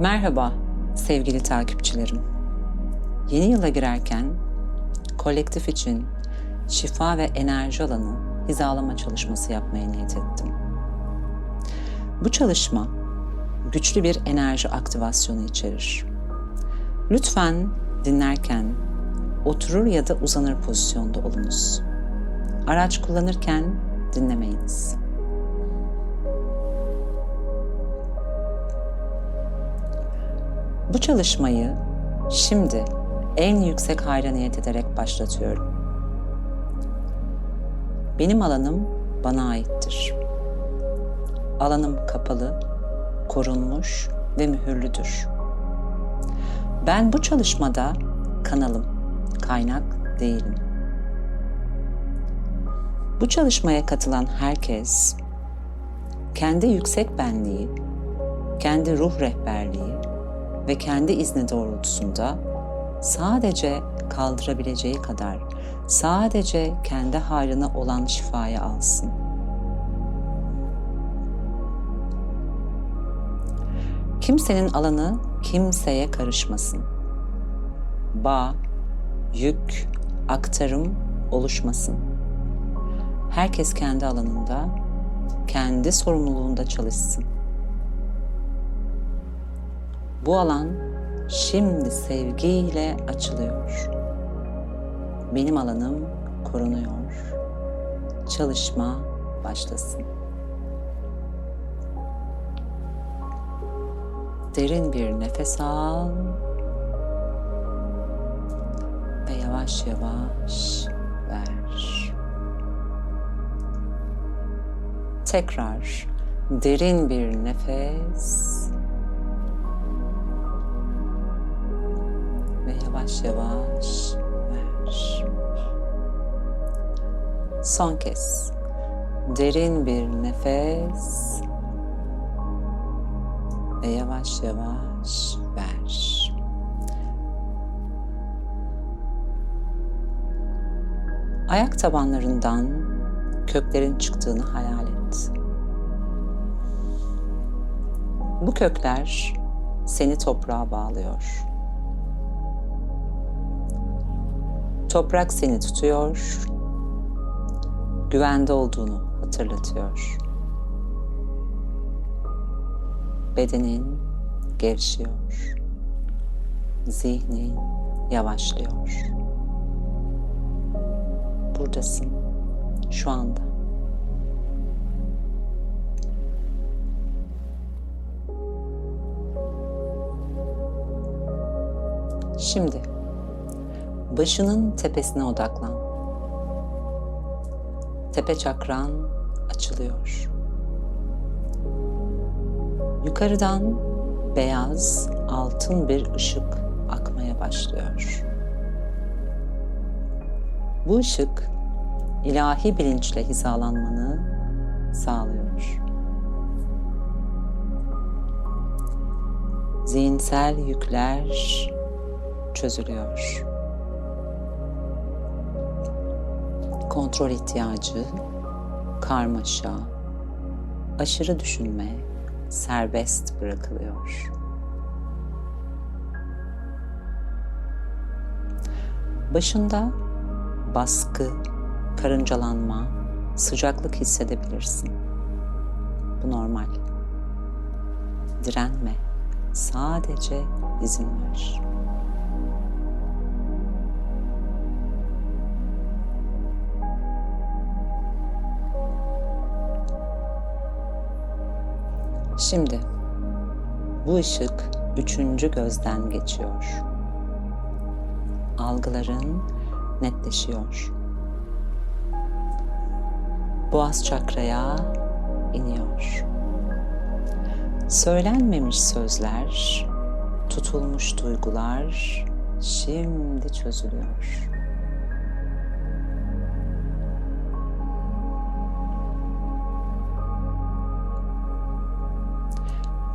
Merhaba sevgili takipçilerim. Yeni yıla girerken kolektif için şifa ve enerji alanı hizalama çalışması yapmaya niyet ettim. Bu çalışma güçlü bir enerji aktivasyonu içerir. Lütfen dinlerken oturur ya da uzanır pozisyonda olunuz. Araç kullanırken dinlemeyiniz. Bu çalışmayı şimdi en yüksek hayra niyet ederek başlatıyorum. Benim alanım bana aittir. Alanım kapalı, korunmuş ve mühürlüdür. Ben bu çalışmada kanalım, kaynak değilim. Bu çalışmaya katılan herkes kendi yüksek benliği, kendi ruh rehberliği ve kendi izni doğrultusunda sadece kaldırabileceği kadar sadece kendi hayrına olan şifayı alsın. Kimsenin alanı kimseye karışmasın. Bağ, yük, aktarım oluşmasın. Herkes kendi alanında, kendi sorumluluğunda çalışsın. Bu alan şimdi sevgiyle açılıyor. Benim alanım korunuyor. Çalışma başlasın. Derin bir nefes al ve yavaş yavaş ver. Tekrar derin bir nefes yavaş yavaş ver. Son kez derin bir nefes ve yavaş yavaş ver. Ayak tabanlarından köklerin çıktığını hayal et. Bu kökler seni toprağa bağlıyor. Toprak seni tutuyor, güvende olduğunu hatırlatıyor. Bedenin gevşiyor. Zihnin yavaşlıyor. Buradasın şu anda. Şimdi başının tepesine odaklan. Tepe çakran açılıyor. Yukarıdan beyaz, altın bir ışık akmaya başlıyor. Bu ışık ilahi bilinçle hizalanmanı sağlıyor. Zihinsel yükler çözülüyor. Kontrol ihtiyacı, karmaşa, aşırı düşünme serbest bırakılıyor. Başında baskı, karıncalanma, sıcaklık hissedebilirsin. Bu normal. Direnme. Sadece izin ver. Şimdi bu ışık üçüncü gözden geçiyor. Algıların netleşiyor. Boğaz çakraya iniyor. Söylenmemiş sözler, tutulmuş duygular şimdi çözülüyor.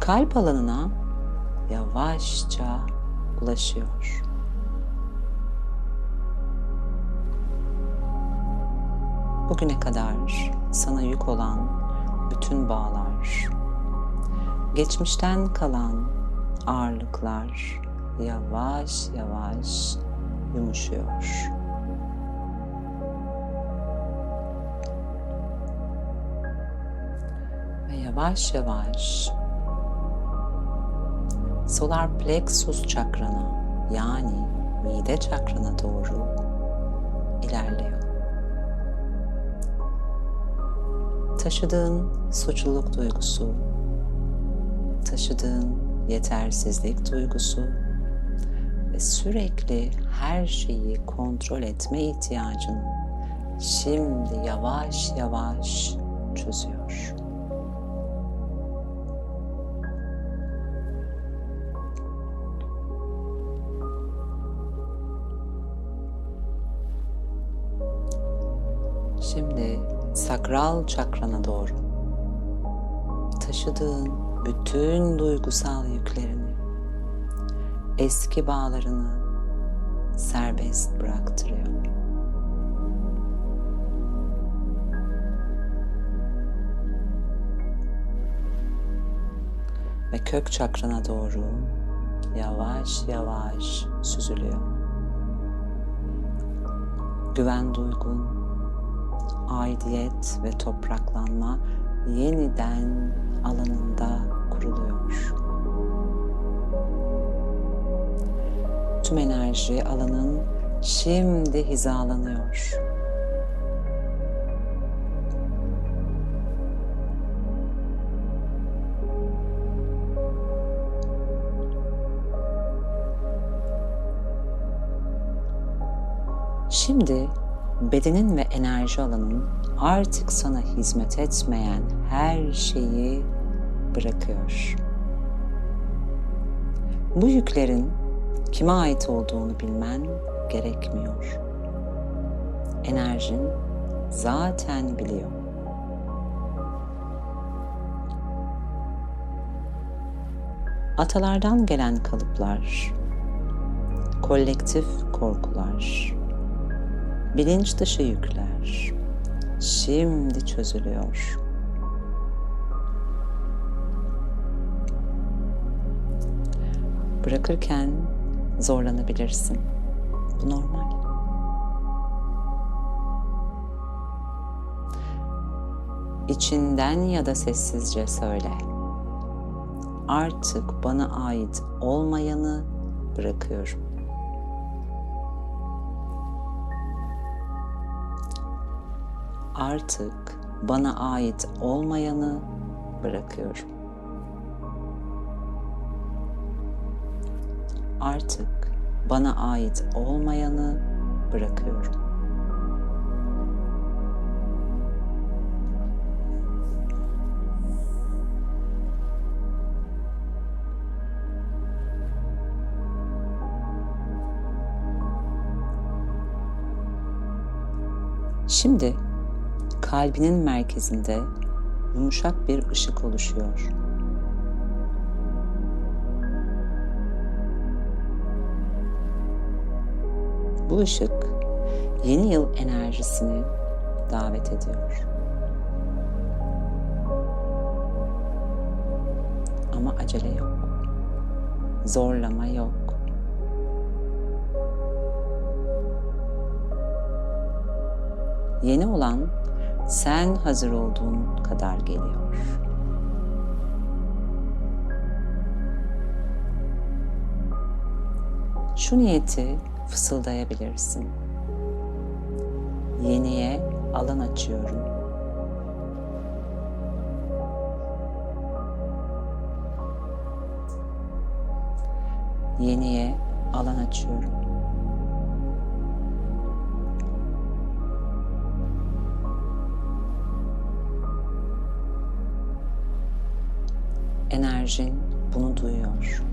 Kalp alanına yavaşça ulaşıyor. Bugüne kadar sana yük olan bütün bağlar, geçmişten kalan ağırlıklar yavaş yavaş yumuşuyor. Ve yavaş yavaş solar plexus çakrana yani mide çakrana doğru ilerliyor. Taşıdığın suçluluk duygusu, taşıdığın yetersizlik duygusu ve sürekli her şeyi kontrol etme ihtiyacını şimdi yavaş yavaş çözüyor. Şimdi sakral çakrana doğru taşıdığın bütün duygusal yüklerini, eski bağlarını serbest bıraktırıyor. Ve kök çakrana doğru yavaş yavaş süzülüyor. Güven duygun, aidiyet ve topraklanma yeniden alanında kuruluyor. Tüm enerji alanın şimdi hizalanıyor. Şimdi bedenin ve enerji alanın artık sana hizmet etmeyen her şeyi bırakıyor. Bu yüklerin kime ait olduğunu bilmen gerekmiyor. Enerjin zaten biliyor. Atalardan gelen kalıplar, kolektif korkular, bilinç dışı yükler şimdi çözülüyor. Bırakırken zorlanabilirsin. Bu normal. İçinden ya da sessizce söyle. Artık bana ait olmayanı bırakıyorum. Artık bana ait olmayanı bırakıyorum. Artık bana ait olmayanı bırakıyorum. Şimdi kalbinin merkezinde yumuşak bir ışık oluşuyor. Bu ışık yeni yıl enerjisini davet ediyor. Ama acele yok. Zorlama yok. Yeni olan sen hazır olduğun kadar geliyor. Şu niyeti fısıldayabilirsin. Yeniye alan açıyorum. Yeniye alan açıyorum. Enerjin bunu duyuyor.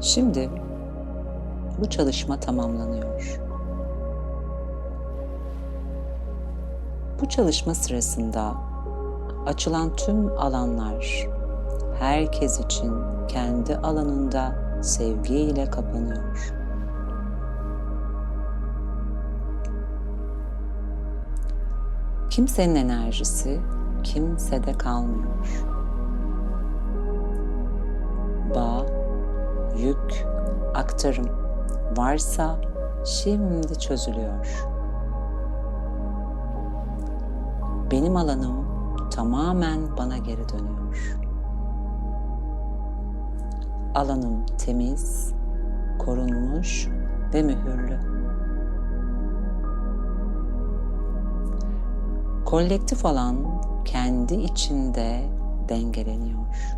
Şimdi bu çalışma tamamlanıyor. Bu çalışma sırasında açılan tüm alanlar herkes için kendi alanında sevgiyle kapanıyor. Kimsenin enerjisi kimsede kalmıyor. Bağ, yük, aktarım varsa şimdi çözülüyor. Benim alanım tamamen bana geri dönüyor. Alanım temiz, korunmuş ve mühürlü. Kolektif alan kendi içinde dengeleniyor.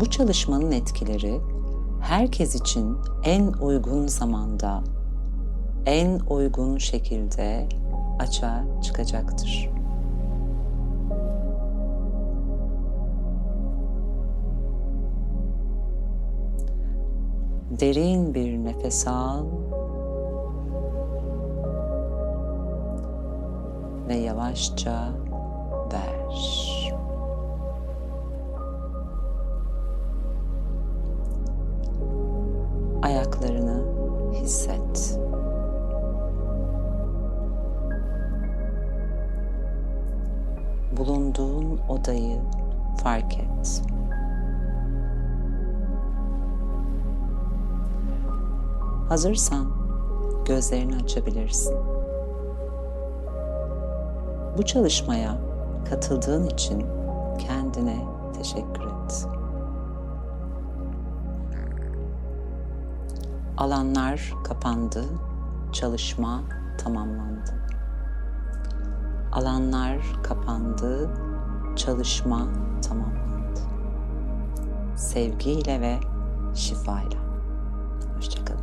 Bu çalışmanın etkileri herkes için en uygun zamanda, en uygun şekilde açığa çıkacaktır. Derin bir nefes al ve yavaşça ver. Bulunduğun odayı fark et. Hazırsan gözlerini açabilirsin. Bu çalışmaya katıldığın için kendine teşekkür et. Alanlar kapandı, çalışma tamamlandı. Alanlar kapandı, çalışma tamamlandı. Sevgiyle ve şifayla. Hoşçakalın.